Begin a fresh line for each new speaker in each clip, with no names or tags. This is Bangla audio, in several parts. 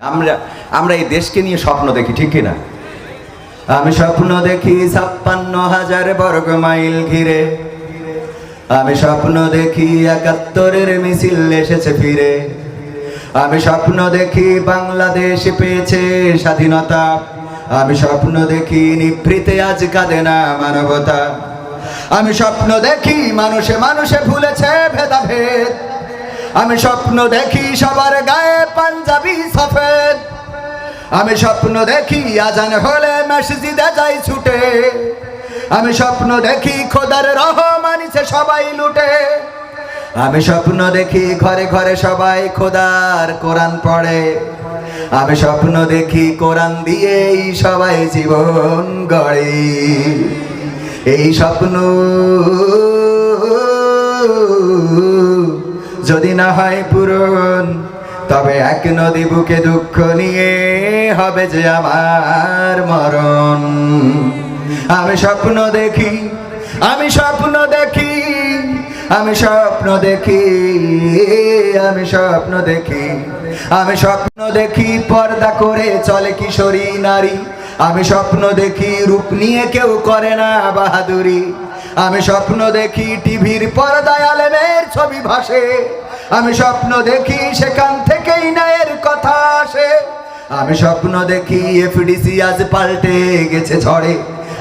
আমরা আমরা এই দেশকে নিয়ে স্বপ্ন দেখি, ঠিক কিনা? আমি স্বপ্ন দেখি ছাপ্পান্ন হাজার বর্গ মাইল ঘিরে। আমি স্বপ্ন দেখি একাত্তরের মিছিল এসেছে ফিরে। আমি স্বপ্ন দেখি বাংলাদেশ পেয়েছে স্বাধীনতা। আমি স্বপ্ন দেখি নিভৃতে আজ কাঁদে না মানবতা। আমি স্বপ্ন দেখি মানুষে মানুষে ভুলেছে ভেদাভেদ। আমি স্বপ্ন দেখি সবার গায়ে পাঞ্জাবি সফেদ। আমি স্বপ্ন দেখি আজান হলে মসজিদে যাই ছুটে। আমি স্বপ্ন দেখি খোদার রহমানিছে সবাই লুটে। আমি স্বপ্ন দেখি ঘরে ঘরে সবাই খোদার কোরআন পড়ে। আমি স্বপ্ন দেখি কোরআন দিয়েই সবাই জীবন গড়ে। এই স্বপ্ন যদি না হয় পূরণ, তবে এক নদী বুকে দুঃখ নিয়ে হবে যে আমার মরণ। আমি স্বপ্ন দেখি, আমি স্বপ্ন দেখি, আমি স্বপ্ন দেখি, আমি স্বপ্ন দেখি, আমি স্বপ্ন দেখি পর্দা করে চলে কিশোরী নারী। আমি স্বপ্ন দেখি রূপ নিয়ে কেউ করে না বাহাদুরি। আমি স্বপ্ন দেখি টিভির পর্দায় আলেমের ছবি ভাসে। আমি স্বপ্ন দেখি সেখান থেকেই ন্যায়ের কথা আসে। আমি স্বপ্ন দেখি এফডিসি আজ পাল্টে গেছে ঝড়ে।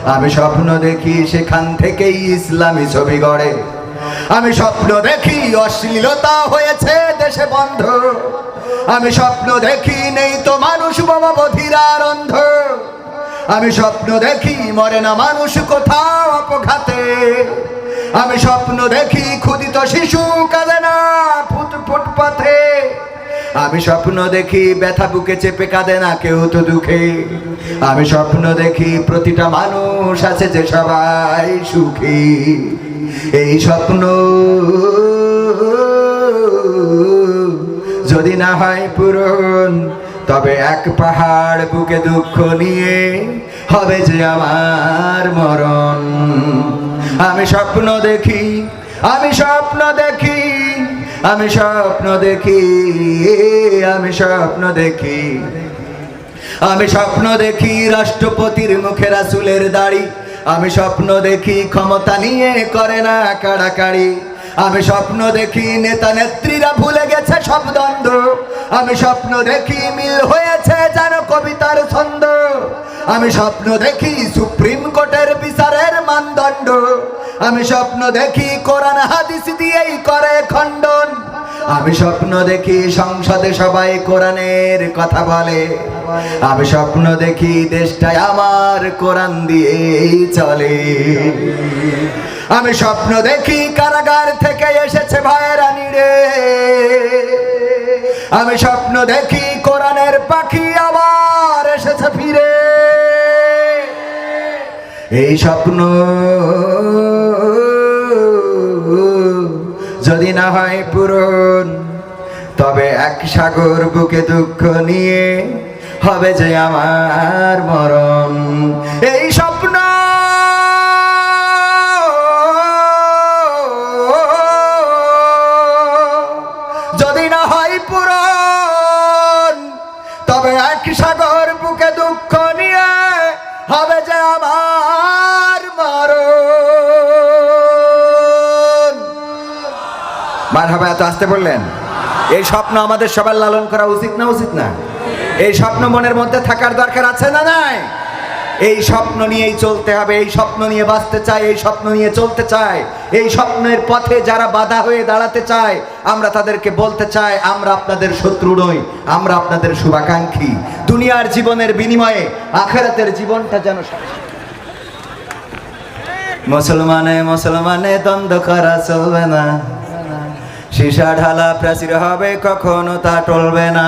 আমি স্বপ্ন দেখি সেখান থেকেই ইসলামী ছবি গড়ে। আমি স্বপ্ন দেখি অশ্লীলতা হয়েছে দেশে বন্ধ। আমি স্বপ্ন দেখি নেই তো মানুষ বাবা বধিরার অন্ধ। আমি স্বপ্ন দেখি মরে না মানুষ কোথাও অপঘাতে। আমি স্বপ্ন দেখি ক্ষুদিত শিশু কাঁদে না ফুট ফুটপাথে আমি স্বপ্ন দেখি ব্যথা বুকে চেপে কাঁদে না কেউ তো দুঃখে। আমি স্বপ্ন দেখি প্রতিটা মানুষ আছে যে সবাই সুখী। এই স্বপ্ন যদি না হয় পূরণ, তবে এক পাহাড় বুকে দুঃখ নিয়ে হবে যে আমার মরণ। আমি স্বপ্ন দেখি, আমি স্বপ্ন দেখি, আমি স্বপ্ন দেখি, আমি স্বপ্ন দেখি। আমি স্বপ্ন দেখি রাষ্ট্রপতির মুখে রাসুলের দাড়ি, আমি স্বপ্ন দেখি ক্ষমতা নিয়ে করে না কাড়াকাড়ি। আমি স্বপ্ন দেখি নেতা নেত্রীরা ভুলে গেছে সব দ্বন্দ্ব। আমি স্বপ্ন দেখি মিল হয়েছে যেন কবিতার ছন্দ। আমি স্বপ্ন দেখি সুপ্রিম কোর্টের বিচারের মানদণ্ড আমি স্বপ্ন দেখি কোরআন হাদিস দিয়েই করে খণ্ডন। আমি স্বপ্ন দেখি সংসদে সবাই কোরআনের কথা বলে। আমি স্বপ্ন দেখি দেশটায় আমার কোরআন দিয়েই চলে। আমি স্বপ্ন দেখি কারাগার থেকে এসেছে ভাইয়েরা নিড়ে আমি স্বপ্ন দেখি কোরআনের পাখি আবার এসেছে ফিরে। এই স্বপ্ন যদি না হয় পূরণ। তবে এক সাগর বুকে দুঃখ নিয়ে হবে যে আমার মরণ। এই স্বপ্ন যদি না হয় পূরণ, তবে এক সাগর বুকে হবে এত আসতে বললেন? এই স্বপ্ন আমাদের সবার লালন করা উচিত না উচিত না? এই স্বপ্ন মনের মধ্যে থাকার দরকার আছে না নাই? এই স্বপ্ন নিয়েই চলতে হবে, এই স্বপ্ন নিয়ে বাঁচতে চায় এই স্বপ্ন নিয়ে চলতে চায় এই স্বপ্নের পথে যারা বাধা হয়ে দাঁড়াতে চায়, আমরা তাদেরকে বলতে চাই, আমরা আপনাদের শত্রু নই, আমরা আপনাদের শুভাকাঙ্ক্ষী। দুনিয়ার জীবনের বিনিময়ে আখেরাতের জীবনটা যেন মুসলমানে মুসলমানে দ্বন্দ্ব করা চলবে না। সীসা ঢালা প্রাচীর হবে কখনো তা টলবে না।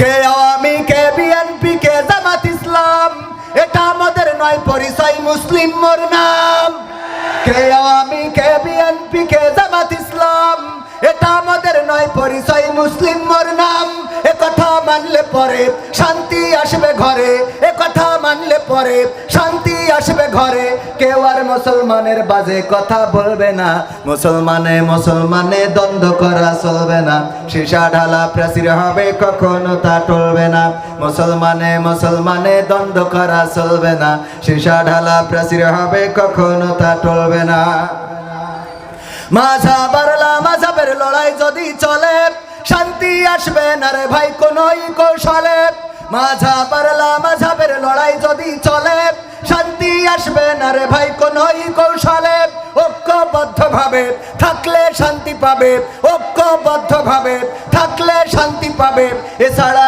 কে আওয়ামী কে বিএনপি কে জামাত ইসলাম? এটা আমাদের নয়, পরিচয় মুসলিম মোর নাম। কে আওয়ামী কে বিএনপি কে জামাত ইসলাম? এটা আমাদের নয়, পরিচয় মুসলিম মোর নাম। এ কথা মানলে পরে শান্তি আসবে ঘরে, এ মানলে পরে শান্তি আসবে ঘরে। কেউ আর মুসলমানের বাজে কথা বলবে না। মুসলমানে মুসলমানে দ্বন্দ্ব করা চলবে না। সীসা ঢালা প্রাচীর হবে, কখনো তা টলবে না। মুসলমানে মুসলমানে দ্বন্দ্ব করা চলবে না। সীসা ঢালা প্রাচীর হবে, কখনো তা টলবে না। মাঝা বারলা মাঝাবের লড়াই যদি চলে, শান্তি আসবে না রে ভাই, কোনই কৌশলে। মাঝা পারলা মাঝাবের লড়াই যদি চলে, শান্তি আসবে না রে ভাই কোনই কৌশলে। ঐক্যবদ্ধ ভাবে থাকলে শান্তি পাবে ঐক্যবদ্ধ ভাবে থাকলে শান্তি পাবে। এছাড়া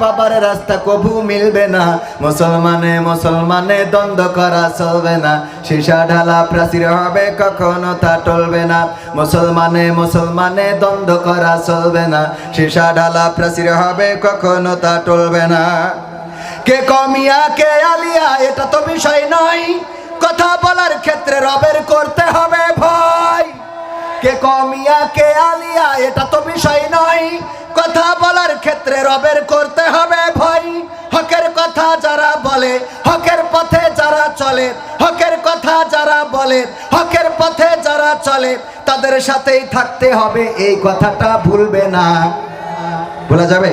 পাবার রাস্তা কবু মিলবে না। মুসলমানে মুসলমানে দ্বন্দ্ব করা চলবে না। সীসা ঢালা প্রাচীর হবে কখনো তা টলবে না। মুসলমানে মুসলমানে দ্বন্দ্ব করা চলবে না। সীসা ঢালা প্রাচীর হবে কখনো তা টলবে না। কে কমিয়া, কে আলিয়া, এটা তো বিষয় নয়। কথা বলার ক্ষেত্রে রবের করতে হবে ভয়। কে কমিয়া, কে আলিয়া, এটা তো বিষয় নয়। কথা বলার ক্ষেত্রে রবের করতে হবে ভয়। হকের কথা যারা বলে, হকের পথে যারা চলে, হকের কথা যারা বলে, হকের পথে যারা চলে, তাদের সাথেই থাকতে হবে, এই কথাটা ভুলবে না। বলা যাবে?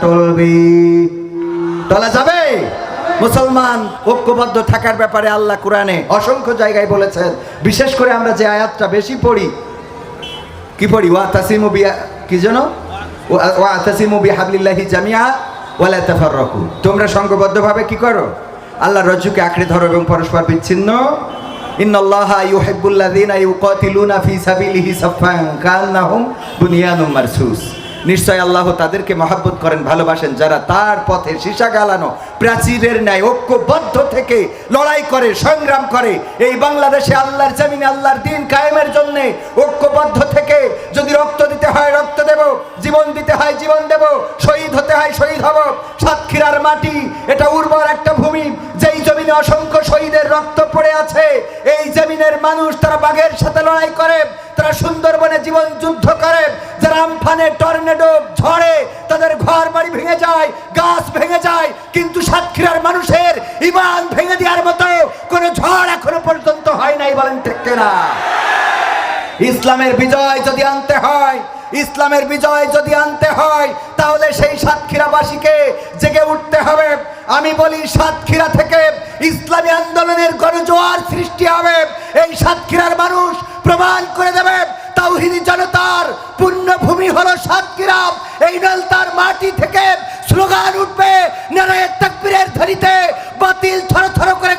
টলবি। টলা যাবে? মুসলমান ঐক্যবদ্ধ থাকার ব্যাপারে আল্লাহ কোরআনে অসংখ্য জায়গায় বলেছেন। বিশেষ করে আমরা যে আয়াতটা বেশি পড়ি, কি পড়ি? ওয়া তাসিমু বিয়া কি যেন? ওয়া- তাসিমু বিহাবলিল্লাহি জামিয়া ওয়ালা তাফাররাকু। তোমরা সংঘবদ্ধভাবে কি করো? আল্লাহ রজ্জুকে আঁকড়ে ধরো এবং পরস্পর বিচ্ছিন্ন। ইন্নাল্লাহা ইউহিব্বুল্লাযীনা ইউকাতিলুনা ফি সাবিলিহি সাফফান কান্নাহুম বুনিয়ানুম মারসুস। নিশ্চয় আল্লাহ তাদেরকে মহাব্বত করেন, ভালোবাসেন। যারা তার পথে সীসা গালানো, প্রাচীরের ন্যায় ঐক্যবদ্ধ থেকে লড়াই করে, সংগ্রাম করে, এই বাংলাদেশে আল্লাহর জামিনে আল্লাহর দিন কায়েমের জন্যে ঐক্যবদ্ধ থেকে যদি রক্ত দিতে হয়, রক্ত দেব, জীবন দিতে যায়, গাছ ভেঙে যায়, কিন্তু সাতক্ষীরার মানুষের ইমান ভেঙে দেওয়ার মতো কোনো ঝড় এখনও পর্যন্ত হয় নাই বলেন ঠিক না ইসলামের বিজয় যদি আনতে হয়, ইসলামের বিজয় যদি আনতে হয়, তাহলে সেই সাতক্ষীরাবাসীকে জেগে উঠতে হবে। আমি বলি সাতক্ষীরা থেকে ইসলামী আন্দোলনের গণজোয়ার সৃষ্টি হবে। এই সাতক্ষীরার মানুষ প্রমাণ করে দেবে, তাওহিদি জনতার পুণ্যভূমি হলো সাতক্ষীরা। এই নলতার মাটি থেকে স্লোগান উঠবে নারায়ের তাকবীরের ধ্বনিতে বাতিল থর থর করে